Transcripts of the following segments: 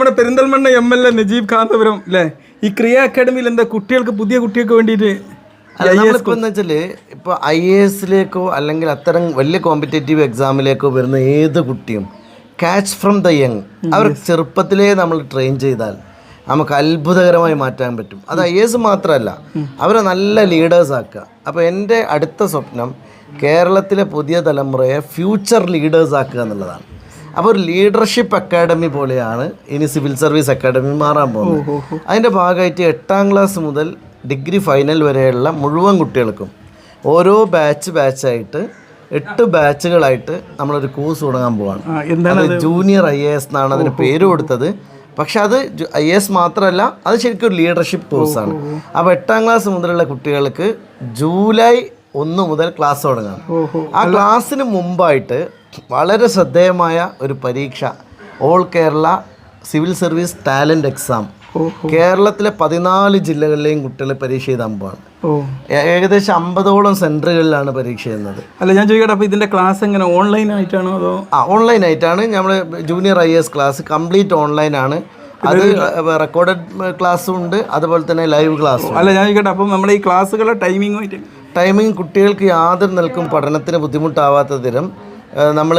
നമ്മുടെ Perinthalmanna M L A Najeeb Kanthapuram അല്ലേ ഈ ക്രിയ അക്കാഡമിയിൽ എന്താ കുട്ടികൾക്ക് പുതിയ കുട്ടികൾക്ക് വേണ്ടിയിട്ട് അല്ല, നമ്മളിപ്പോ എന്ന് വെച്ചാൽ ഇപ്പോൾ ഐ എ എസിലേക്കോ അല്ലെങ്കിൽ അത്തരം വലിയ കോമ്പറ്റേറ്റീവ് എക്സാമിലേക്കോ വരുന്ന ഏത് കുട്ടിയും ക്യാച്ച് ഫ്രം ദ യങ് അവർ ചെറുപ്പത്തിലേ നമ്മൾ ട്രെയിൻ ചെയ്താൽ നമുക്ക് അത്ഭുതകരമായി മാറ്റാൻ പറ്റും. അത് ഐ എസ് മാത്രമല്ല അവരെ നല്ല ലീഡേഴ്സ് ആക്കുക. അപ്പോൾ എന്റെ അടുത്ത സ്വപ്നം കേരളത്തിലെ പുതിയ തലമുറയെ ഫ്യൂച്ചർ ലീഡേഴ്സ് ആക്കുക എന്നുള്ളതാണ്. അപ്പോൾ ഒരു ലീഡർഷിപ്പ് അക്കാഡമി പോലെയാണ് ഇനി സിവിൽ സർവീസ് അക്കാഡമി മാറാൻ പോകുന്നത്. അതിന്റെ ഭാഗമായിട്ട് എട്ടാം ക്ലാസ് മുതൽ ഡിഗ്രി ഫൈനൽ വരെയുള്ള മുഴുവൻ കുട്ടികൾക്കും ഓരോ ബാച്ച് ബാച്ചായിട്ട് എട്ട് ബാച്ചുകളായിട്ട് നമ്മളൊരു കോഴ്സ് തുടങ്ങാൻ പോവാണ്. ജൂനിയർ ഐ എ എസ് എന്നാണ് അതിന് പേര് കൊടുത്തത്. പക്ഷെ അത് ഐ എസ് മാത്രമല്ല അത് ശരിക്കും ഒരു ലീഡർഷിപ്പ് കോഴ്സാണ് അപ്പോൾ എട്ടാം ക്ലാസ് മുതലുള്ള കുട്ടികൾക്ക് ജൂലൈ ഒന്ന് മുതൽ ക്ലാസ് തുടങ്ങാം. ആ ക്ലാസ്സിന് മുമ്പായിട്ട് വളരെ ശ്രദ്ധേയമായ ഒരു പരീക്ഷ. All Kerala civil service talent exam കേരളത്തിലെ പതിനാല് ജില്ലകളിലെയും കുട്ടികളെ പരീക്ഷ എഴുതാൻ പോവാണ്. ഏകദേശം അമ്പതോളം സെന്ററുകളിലാണ് പരീക്ഷ ചെയ്യുന്നത് അല്ല ഞാൻ ചോദിക്കട്ടെ അപ്പോൾ ഇതിന്റെ ക്ലാസ് എങ്ങനെ ഓൺലൈൻ ആയിട്ടാണോ അതോ? ആ ഓൺലൈൻ ആയിട്ടാണ്. നമ്മൾ junior I S class complete online ആണ്. അത് റെക്കോർഡഡ് ക്ലാസ്സും ഉണ്ട്. അതുപോലെ തന്നെ ലൈവ് ക്ലാസ്സും അല്ല ഞാൻ ചോദിക്കട്ടെ അപ്പം നമ്മുടെ ഈ ക്ലാസ്സുകളുടെ ടൈമിങ്ങുമായിട്ട് ടൈമിംഗ് കുട്ടികൾക്ക് യാതൊരു നിൽക്കും പഠനത്തിന് ബുദ്ധിമുട്ടാവാത്ത തരം നമ്മൾ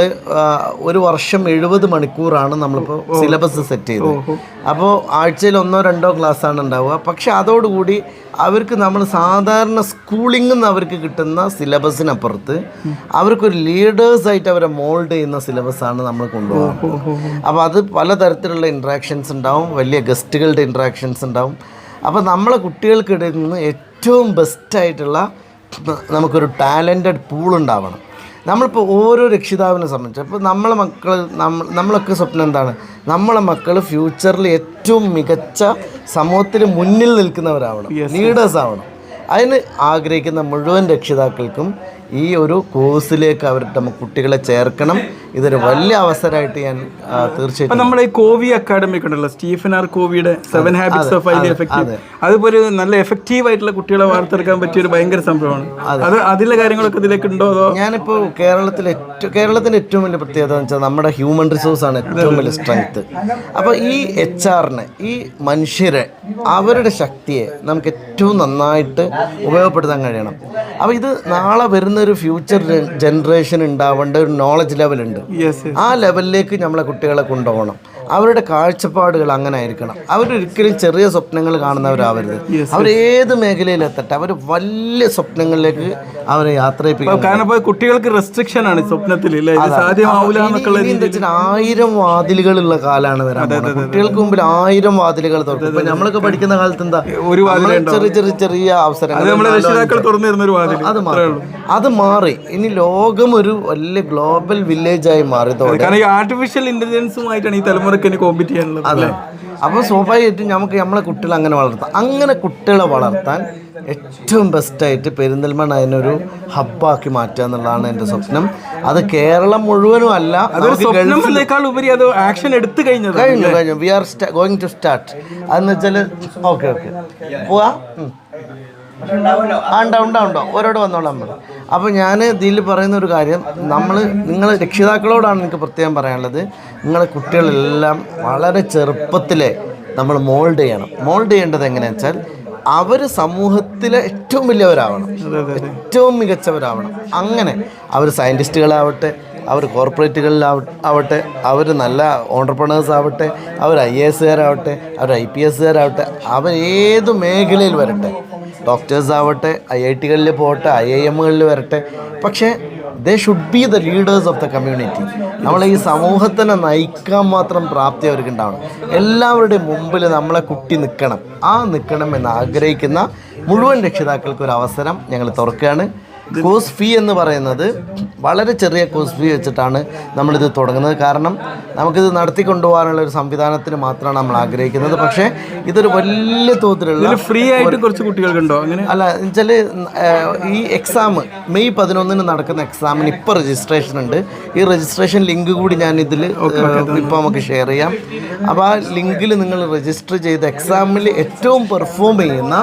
ഒരു വർഷം എഴുപത് മണിക്കൂറാണ് നമ്മളിപ്പോൾ സിലബസ് സെറ്റ് ചെയ്തത്. അപ്പോൾ ആഴ്ചയിൽ ഒന്നോ രണ്ടോ ക്ലാസ്സാണ് ഉണ്ടാവുക. പക്ഷെ അതോടുകൂടി അവർക്ക് നമ്മൾ സാധാരണ സ്കൂളിംഗിൽ നിന്ന് അവർക്ക് കിട്ടുന്ന സിലബസിനപ്പുറത്ത് അവർക്കൊരു ലീഡേഴ്സായിട്ട് അവരെ മോൾഡ് ചെയ്യുന്ന സിലബസാണ് നമ്മൾ കൊണ്ടുപോകുന്നത്. അപ്പോൾ അത് പലതരത്തിലുള്ള ഇൻട്രാക്ഷൻസ് ഉണ്ടാവും. വലിയ ഗസ്റ്റുകളുടെ ഇൻട്രാക്ഷൻസ് ഉണ്ടാവും. അപ്പോൾ നമ്മളെ കുട്ടികൾക്കിടയിൽ നിന്ന് ഏറ്റവും ബെസ്റ്റായിട്ടുള്ള നമുക്കൊരു ടാലന്റഡ് പൂൾ ഉണ്ടാവണം. നമ്മളിപ്പോൾ ഓരോ രക്ഷിതാവിനെ സംബന്ധിച്ച് അപ്പോൾ നമ്മളെ മക്കൾ നമ്മൾ നമ്മളൊക്കെ സ്വപ്നം എന്താണ്? നമ്മളെ മക്കൾ ഫ്യൂച്ചറിൽ ഏറ്റവും മികച്ച സമൂഹത്തിൽ മുന്നിൽ നിൽക്കുന്നവരാവണം. ലീഡേഴ്സ് ആവണം. അതിന് ആഗ്രഹിക്കുന്ന മുഴുവൻ രക്ഷിതാക്കൾക്കും ഈ ഒരു കോഴ്സിലേക്ക് അവർ നമുക്ക് കുട്ടികളെ ചേർക്കണം. ഇതൊരു വലിയ അവസരമായിട്ട് ഞാൻ തീർച്ചയായിട്ടും നമ്മൾ നമ്മുടെ ഈ കോവി അക്കാഡമി ഉണ്ടല്ലോ Stephen R കോവിയുടെ seven habits of highly effective അതിപ്പോ ഒരു നല്ല എഫക്റ്റീവ് ആയിട്ടുള്ള കുട്ടികളെ വാർത്തെടുക്കാൻ പറ്റിയ ഒരു ഭയങ്കര സംഭവമാണ്. അത്. അതിലെ കാര്യങ്ങളൊക്കെ ഇതിലേക്ക് ഉണ്ടോ അതോ? ഞാനിപ്പോൾ കേരളത്തിൽ ഏറ്റവും കേരളത്തിന്റെ ഏറ്റവും വലിയ പ്രത്യേകത എന്ന് വെച്ചാൽ നമ്മുടെ ഹ്യൂമൻ റിസോഴ്സ് ആണ് ഏറ്റവും വലിയ സ്ട്രെങ്ത് അപ്പോൾ ഈ എച്ച് ആറിനെ ഈ മനുഷ്യരെ അവരുടെ ശക്തിയെ നമുക്ക് ഏറ്റവും നന്നായിട്ട് ഉപയോഗപ്പെടുത്താൻ കഴിയണം. അപ്പോൾ ഇത് നാളെ വരുന്ന ഒരു ഫ്യൂച്ചർ ജനറേഷൻ ഉണ്ടാവേണ്ട ഒരു നോളജ് ലെവലുണ്ട് ആ ലെവലിലേക്ക് നമ്മളെ കുട്ടികളെ കൊണ്ടുപോകണം. അവരുടെ കാഴ്ചപ്പാടുകൾ അങ്ങനെ ആയിരിക്കണം. അവരൊരിക്കലും ചെറിയ സ്വപ്നങ്ങൾ കാണുന്നവരാവരുത്. അവർ ഏത് മേഖലയിൽ എത്തട്ടെ അവർ വലിയ സ്വപ്നങ്ങളിലേക്ക് അവരെ യാത്ര കാരണം കുട്ടികൾക്ക് റെസ്ട്രിക്ഷൻ ആണ് സ്വപ്നത്തിൽ ആയിരം വാതിലുകളുള്ള കാലാണ് വരാൻ. കുട്ടികൾക്ക് മുമ്പിൽ ആയിരം വാതിലുകൾ തുറക്കും. ഇപ്പൊ നമ്മളൊക്കെ പഠിക്കുന്ന കാലത്ത് എന്താ? ഒരു ചെറിയ ചെറിയ ചെറിയ അവസരങ്ങൾ അത് മാറി. അത് മാറി. ഇനി ലോകം ഒരു വലിയ ഗ്ലോബൽ വില്ലേജ് ആയി മാറിയതോടെ കാരണം ആർട്ടിഫിഷ്യൽ ഇന്റലിജൻസുമായിട്ടാണ് ഈ ഇനി കോമ്പറ്റ് ചെയ്യാനുള്ളത് അതെ. അപ്പോൾ സ്വാഭാവികമായിട്ടും നമുക്ക് നമ്മളെ കുട്ടികളെ അങ്ങനെ വളർത്താം. അങ്ങനെ കുട്ടികളെ വളർത്താൻ ഏറ്റവും ബെസ്റ്റായിട്ട് പെരിന്തൽമണ്ണ അതിനൊരു ഹബ്ബാക്കി മാറ്റുക എന്നുള്ളതാണ് എന്റെ സ്വപ്നം. അത് കേരളം മുഴുവനും അല്ല ഉപരി അത് ആക്ഷൻ എടുത്തു കഴിഞ്ഞു കഴിഞ്ഞു. കഴിഞ്ഞു we are going to start അതെന്ന് വെച്ചാൽ ഓക്കെ ഓക്കെ പോവാ. ആ ഉണ്ടാവും ഉണ്ടാവും ഉണ്ടാവും. ഓരോട് വന്നോളാം നമ്മൾ അപ്പോൾ ഞാൻ ഇതിൽ പറയുന്ന ഒരു കാര്യം നമ്മൾ നിങ്ങൾ രക്ഷിതാക്കളോടാണ് എനിക്ക് പ്രത്യേകം പറയാനുള്ളത്. നിങ്ങളെ കുട്ടികളെല്ലാം വളരെ ചെറുപ്പത്തിലെ നമ്മൾ മോൾഡ് ചെയ്യണം. മോൾഡ് ചെയ്യേണ്ടത് എങ്ങനെയാണെന്ന് വെച്ചാൽ അവർ സമൂഹത്തിലെ ഏറ്റവും വലിയവരാവണം. ഏറ്റവും മികച്ചവരാവണം. അങ്ങനെ അവർ സയന്റിസ്റ്റുകളാവട്ടെ അവർ കോർപ്പറേറ്റുകളിലാവട്ടെ ആവട്ടെ അവർ നല്ല ഓണ്ടർപ്രണേഴ്സ് ആവട്ടെ അവർ ഐ എ എസുകാരാവട്ടെ അവർ ഐ പി എസുകാരാവട്ടെ അവർ ഏത് മേഖലയിൽ വരട്ടെ ഡോക്ടേഴ്സ് ആവട്ടെ ഐ ഐ ടികളിൽ പോകട്ടെ ഐ ഐ എമ്മുകളിൽ വരട്ടെ. പക്ഷേ they should be the leaders of the community നമ്മളെ ഈ സമൂഹത്തിനെ നയിക്കാൻ മാത്രം പ്രാപ്തി അവർക്ക് ഉണ്ടാവണം. എല്ലാവരുടെയും മുമ്പിൽ നമ്മളെ കുട്ടി നിൽക്കണം. ആ നിൽക്കണം എന്ന് ആഗ്രഹിക്കുന്ന മുഴുവൻ രക്ഷിതാക്കൾക്ക് ഒരു അവസരം ഞങ്ങൾ തുറക്കുകയാണ്. കോഴ്സ് ഫീ എന്ന് പറയുന്നത് വളരെ ചെറിയ കോഴ്സ് ഫീ വെച്ചിട്ടാണ് നമ്മളിത് തുടങ്ങുന്നത്. കാരണം നമുക്കിത് നടത്തിക്കൊണ്ടുപോകാനുള്ള ഒരു സംവിധാനത്തിന് മാത്രമാണ് നമ്മൾ ആഗ്രഹിക്കുന്നത്. പക്ഷേ ഇതൊരു വലിയ തോതിലുള്ള ഫ്രീ ആയിട്ട് കുറച്ച് കുട്ടികൾക്കുണ്ടോ? അങ്ങനെ? അല്ല എന്നുവെച്ചാൽ ഈ എക്സാം മെയ് പതിനൊന്നിന് നടക്കുന്ന എക്സാമിന് ഇപ്പോൾ രജിസ്ട്രേഷൻ ഉണ്ട്. ഈ രജിസ്ട്രേഷൻ ലിങ്ക് കൂടി ഞാൻ ഇതിൽ ഇപ്പോൾ നമുക്ക് ഷെയർ ചെയ്യാം. അപ്പോൾ ആ ലിങ്കിൽ നിങ്ങൾ രജിസ്റ്റർ ചെയ്ത് എക്സാമിൽ ഏറ്റവും പെർഫോം ചെയ്യുന്ന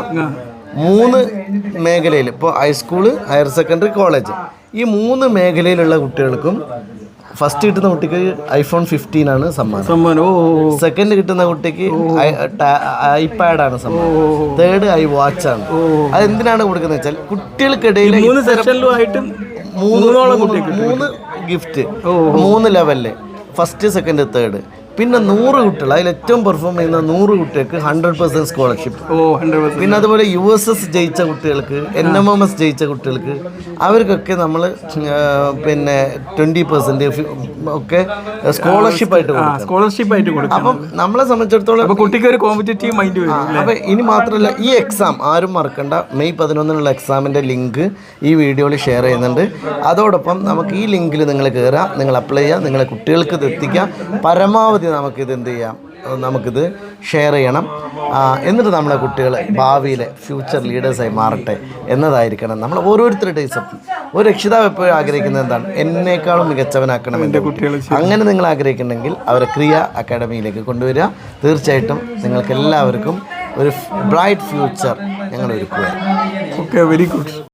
മൂന്ന് മേഖലയിൽ ഇപ്പോൾ ഹൈസ്കൂൾ ഹയർ സെക്കൻഡറി കോളേജ് ഈ മൂന്ന് മേഖലയിലുള്ള കുട്ടികൾക്കും ഫസ്റ്റ് കിട്ടുന്ന കുട്ടിക്ക് ഐഫോൺ ഫിഫ്റ്റീൻ ആണ് സമ്മാനം. സമ്മാനം. സെക്കൻഡ് കിട്ടുന്ന കുട്ടിക്ക് ഐപാഡ് ആണ് സമ്മാനം. തേർഡ് ഐ വാച്ച് ആണ്. അതെന്തിനാണ് കൊടുക്കുന്നത് വെച്ചാൽ കുട്ടികൾക്കിടയിൽ മൂന്ന് മൂന്ന് മൂന്നോളം മൂന്ന് മൂന്ന് ഗിഫ്റ്റ് മൂന്ന് ലെവലിൽ ഫസ്റ്റ് സെക്കൻഡ് തേർഡ് പിന്നെ നൂറ് കുട്ടികൾ അതിൽ ഏറ്റവും പെർഫോം ചെയ്യുന്ന നൂറ് കുട്ടികൾക്ക് hundred percent scholarship oh hundred percent പിന്നെ അതുപോലെ യു എസ് എസ് ജയിച്ച കുട്ടികൾക്ക് എൻ എം എം എസ് ജയിച്ച കുട്ടികൾക്ക് അവർക്കൊക്കെ നമ്മൾ പിന്നെ ട്വന്റി പെർസെന്റ് ഒക്കെ സ്കോളർഷിപ്പ് ആയിട്ട് കൊടുക്കും സ്കോളർഷിപ്പ് ആയിട്ട് കൊടുക്കും അപ്പം നമ്മളെ സംബന്ധിച്ചിടത്തോളം കുട്ടിക്ക് ഒരു കോമ്പറ്റേറ്റീവ് മൈൻഡ് വരും അപ്പൊ ഇനി മാത്രമല്ല ഈ എക്സാം ആരും മറക്കണ്ട. മെയ് പതിനൊന്നിനുള്ള എക്സാമിന്റെ ലിങ്ക് ഈ വീഡിയോയിൽ ഷെയർ ചെയ്യുന്നുണ്ട്. അതോടൊപ്പം നമുക്ക് ഈ ലിങ്കിൽ നിങ്ങൾ കയറാം നിങ്ങൾ അപ്ലൈ ചെയ്യാം നിങ്ങളെ കുട്ടികൾക്ക് ഇത് എത്തിക്കാം. പരമാവധി നമുക്കിത് എന്ത് ചെയ്യാം? നമുക്കിത് ഷെയർ ചെയ്യണം. എന്നിട്ട് നമ്മളെ കുട്ടികൾ ഭാവിയിലെ ഫ്യൂച്ചർ ലീഡേഴ്സായി മാറട്ടെ എന്നതായിരിക്കണം നമ്മൾ ഓരോരുത്തരുടെയും സ്വപ്നം ഒരു രക്ഷിതാവ് എപ്പോഴും ആഗ്രഹിക്കുന്നത് എന്താണ്? എന്നേക്കാളും മികച്ചവനാക്കണം എന്റെ കുട്ടികൾ. അങ്ങനെ നിങ്ങൾ ആഗ്രഹിക്കുന്നുണ്ടെങ്കിൽ അവരെ ക്രിയ അക്കാഡമിയിലേക്ക് കൊണ്ടുവരിക. തീർച്ചയായിട്ടും നിങ്ങൾക്ക് എല്ലാവർക്കും ഒരു ബ്രൈറ്റ് ഫ്യൂച്ചർ ഞങ്ങൾ ഒരുക്കുക ഓക്കെ വെരി ഗുഡ്